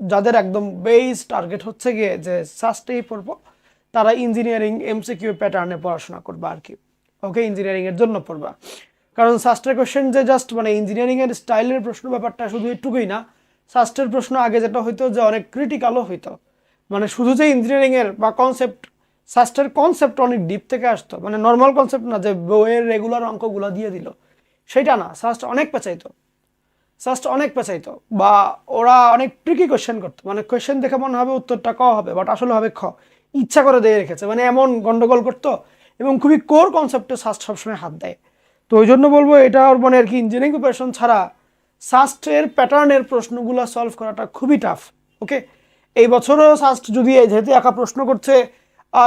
যাদের একদম base target হচ্ছে গিয়ে যে সাস্টেই পড়ব, তারা ইঞ্জিনিয়ারিং এমসিকিউ প্যাটার্নে পড়াশোনা করবে আর কি। ওকে ইঞ্জিনিয়ারিং এর জন্য পড়বা। কারণ সাস্টের কোশ্চেন যে জাস্ট মানে ইঞ্জিনিয়ারিং এর স্টাইলের প্রশ্ন ব্যাপারটা শুধু একটুকুই না সাস্টের প্রশ্ন আগে যেটা হইতো যে অনেক ক্রিটিক্যালও হইতো। মানে শুধু যে ইঞ্জিনিয়ারিং এর বা কনসেপ্ট সাস্টের কনসেপ্ট অনেক ডিপ থেকে আসতো। মানে নর্মাল কনসেপ্ট না যে বইয়ের রেগুলার অঙ্কগুলো দিয়ে দিল। সেটা না সাস্ট অনেক পেঁচাইতো। জাস্ট অনেক পেঁচাইতো। বা ওরা অনেক ট্রিকি কোয়েশ্চেন করতো। মানে কোয়েশ্চেন দেখে মনে হবে উত্তরটা ক হবে বাট আসলে হবে খ। ইচ্ছা করে দিয়ে রেখেছে। মানে এমন গন্ডগোল করতো এবং খুবই কোর কনসেপ্টে সাস্ট সবসময় হাত দেয়। তো ওই জন্য বলব, এটা ওর মানে আর কি ইঞ্জিনিয়ারিং প্রিপারেশন ছাড়া সাস্টের প্যাটার্নের প্রশ্নগুলো সলভ করাটা খুবই টাফ ওকে এই বছরও সাস্ট যদি যেহেতু একা প্রশ্ন করছে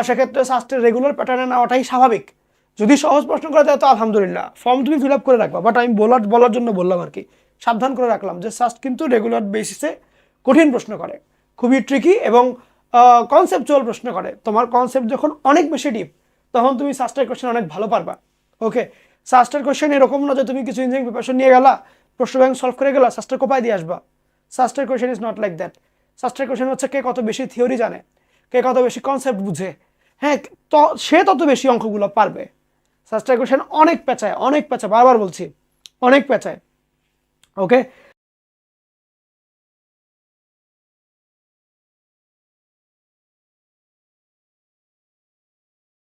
সেক্ষেত্রে সাস্টের রেগুলার প্যাটার্নে নেওয়াটাই স্বাভাবিক। যদি সহজ প্রশ্ন করে দেয়, তো আলহামদুলিল্লাহ। ফর্ম তুমি ফিল আপ করে রাখবা বাট আমি বলার বলার জন্য বললাম আর কি। সাবধান করে রাখলাম যে সাস্ট কিন্তু রেগুলার বেসিসে কঠিন প্রশ্ন করে, খুবই ট্রিকি এবং কনসেপচুয়াল প্রশ্ন করে। তোমার কনসেপ্ট যখন অনেক বেশি ডিপ তখন তুমি সাস্টের কোশ্চেন অনেক ভালো পারবা। ওকে সাস্টের কোশ্চেন এরকম না যে তুমি কিছু ইঞ্জিনিয়ারিং প্রিপারেশন নিয়ে গেলা, প্রশ্ন ব্যাংক সলভ করে গেলা, সাস্টের কোপায় দিয়ে আসবা। সাস্টের question is not like that সাস্টের question হচ্ছে কে কত বেশি থিওরি জানে, কে কত বেশি কনসেপ্ট বুঝে। হ্যাঁ তো, সে তত বেশি অঙ্কগুলো পারবে। সাস্টের কোশ্চেন অনেক পেঁচায় অনেক পেঁচায়, বারবার বলছি, অনেক পেঁচায়। ওকে